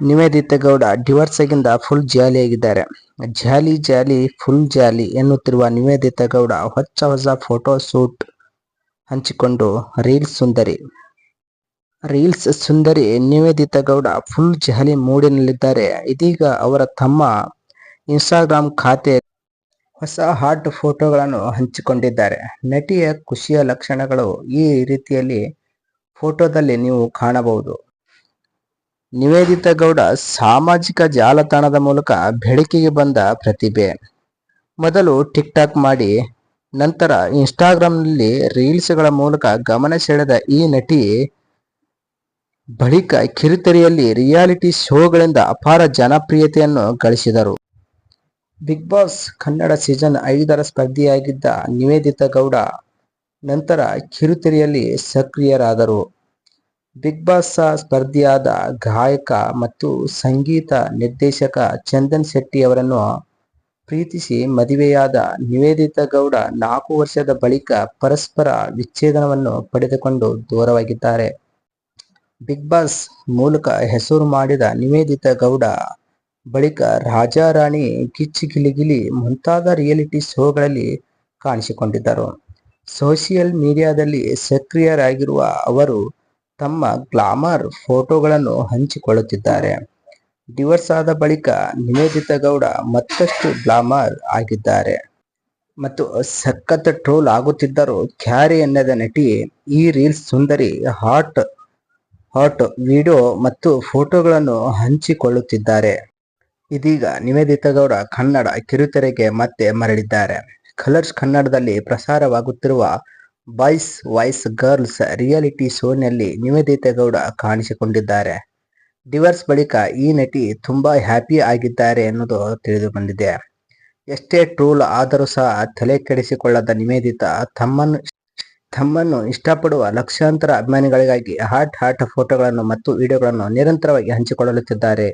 Nivedita Gowda divorce ಆಗಿಂದ full ಜಾಲಿಯಾಗಿದ್ದಾರೆ. Jolly jolly, full jolly ಎನ್ನುತ್ತಿರುವ ನಿವೇದಿತ ಗೌಡ ಹೊಚ್ಚ ಹೊಸ ಫೋಟೋ ಶೂಟ್ ಹಂಚಿಕೊಂಡು ರೀಲ್ಸ್ ಸುಂದರಿ. ರೀಲ್ಸ್ ಸುಂದರಿ ನಿವೇದಿತ ಗೌಡ ಫುಲ್ ಜಾಲಿ ಮೂಡಿನಲ್ಲಿದ್ದಾರೆ. ಇದೀಗ ಅವರ ತಮ್ಮ ಇನ್ಸ್ಟಾಗ್ರಾಮ್ ಖಾತೆ ಹೊಸ ಹಾಟ್ ಫೋಟೋಗಳನ್ನು ಹಂಚಿಕೊಂಡಿದ್ದಾರೆ. ನಟಿಯ ಖುಷಿಯ ಲಕ್ಷಣಗಳು ಈ ರೀತಿಯಲ್ಲಿ ಫೋಟೋದಲ್ಲಿ ನೀವು ಕಾಣಬಹುದು. ನಿವೇದಿತ ಗೌಡ ಸಾಮಾಜಿಕ ಜಾಲತಾಣದ ಮೂಲಕ ಬೆಳಕಿಗೆ ಬಂದ ಪ್ರತಿಭೆ. ಮೊದಲು ಟಿಕ್ ಟಾಕ್ ಮಾಡಿ, ನಂತರ ಇನ್ಸ್ಟಾಗ್ರಾಂನಲ್ಲಿ ರೀಲ್ಸ್ಗಳ ಮೂಲಕ ಗಮನ ಸೆಳೆದ ಈ ನಟಿ ಬಳಿಕ ಕಿರುತೆರೆಯಲ್ಲಿ ರಿಯಾಲಿಟಿ ಶೋಗಳಿಂದ ಅಪಾರ ಜನಪ್ರಿಯತೆಯನ್ನು ಗಳಿಸಿದರು. ಬಿಗ್ ಬಾಸ್ ಕನ್ನಡ ಸೀಸನ್ ಐದರ ಸ್ಪರ್ಧಿಯಾಗಿದ್ದ ನಿವೇದಿತ ಗೌಡ ನಂತರ ಕಿರುತೆರೆಯಲ್ಲಿ ಸಕ್ರಿಯರಾದರು. ಬಿಗ್ ಬಾಸ್ ಸ್ಪರ್ಧಿಯಾದ ಗಾಯಕ ಮತ್ತು ಸಂಗೀತ ನಿರ್ದೇಶಕ ಚಂದನ್ ಶೆಟ್ಟಿ ಅವರನ್ನು ಪ್ರೀತಿಸಿ ಮದುವೆಯಾದ ನಿವೇದಿತ ಗೌಡ ನಾಲ್ಕು ವರ್ಷದ ಬಳಿಕ ಪರಸ್ಪರ ವಿಚ್ಛೇದನವನ್ನು ಪಡೆದುಕೊಂಡು ದೂರವಾಗಿದ್ದಾರೆ. ಬಿಗ್ ಬಾಸ್ ಮೂಲಕ ಹೆಸರು ಮಾಡಿದ ನಿವೇದಿತ ಗೌಡ ಬಳಿಕ ರಾಜಾ ರಾಣಿ ಕಿಚ್ಚಿ ಗಿಲಿಗಿಲಿ ಮುಂತಾದ ರಿಯಾಲಿಟಿ ಶೋಗಳಲ್ಲಿ ಕಾಣಿಸಿಕೊಂಡಿದ್ದರು. ಸೋಷಿಯಲ್ ಮೀಡಿಯಾದಲ್ಲಿ ಸಕ್ರಿಯರಾಗಿರುವ ಅವರು ತಮ್ಮ ಗ್ಲಾಮರ್ ಫೋಟೋಗಳನ್ನು ಹಂಚಿಕೊಳ್ಳುತ್ತಿದ್ದಾರೆ. ಡಿವರ್ಸ್ ಆದ ಬಳಿಕ ನಿವೇದಿತ ಗೌಡ ಮತ್ತಷ್ಟು ಗ್ಲಾಮರ್ ಆಗಿದ್ದಾರೆ. ಮತ್ತು ಸಖತ್ ಟ್ರೋಲ್ ಆಗುತ್ತಿದ್ದರೂ ಕ್ಯಾರಿ ಎನ್ನದ ನಟಿ ಈ ರೀಲ್ಸ್ ಸುಂದರಿ ಹಾಟ್ ಹಾಟ್ ವಿಡಿಯೋ ಮತ್ತು ಫೋಟೋಗಳನ್ನು ಹಂಚಿಕೊಳ್ಳುತ್ತಿದ್ದಾರೆ. ಇದೀಗ ನಿವೇದಿತ ಗೌಡ ಕನ್ನಡ ಕಿರುತೆರೆಗೆ ಮತ್ತೆ ಮರಳಿದ್ದಾರೆ. ಕಲರ್ಸ್ ಕನ್ನಡದಲ್ಲಿ ಪ್ರಸಾರವಾಗುತ್ತಿರುವ ಬಾಯ್ಸ್, ವಾಯ್ಸ್ ಗರ್ಲ್ಸ್ ರಿಯಾಲಿಟಿ ಶೋನಲ್ಲಿ ನಿವೇದಿತಾ ಗೌಡ ಕಾಣಿಸಿಕೊಂಡಿದ್ದಾರೆ. ಡಿವರ್ಸ್ ಬಳಿಕ ಈ ನಟಿ ತುಂಬಾ ಹ್ಯಾಪಿ ಆಗಿದ್ದಾರೆ ಎನ್ನುವುದು ತಿಳಿದು ಬಂದಿದೆ ಎಷ್ಟೇ ಟ್ರೋಲ್ ಆದರೂ ಸಹ ತಲೆ ಕೆಡಿಸಿಕೊಳ್ಳದ ನಿವೇದಿತ ತಮ್ಮನ್ನು ತಮ್ಮನ್ನು ಇಷ್ಟಪಡುವ ಲಕ್ಷಾಂತರ ಅಭಿಮಾನಿಗಳಿಗಾಗಿ ಹಾಟ್ ಹಾಟ್ ಫೋಟೋಗಳನ್ನು ಮತ್ತು ವಿಡಿಯೋಗಳನ್ನು ನಿರಂತರವಾಗಿ ಹಂಚಿಕೊಳ್ಳುತ್ತಿದ್ದಾರೆ.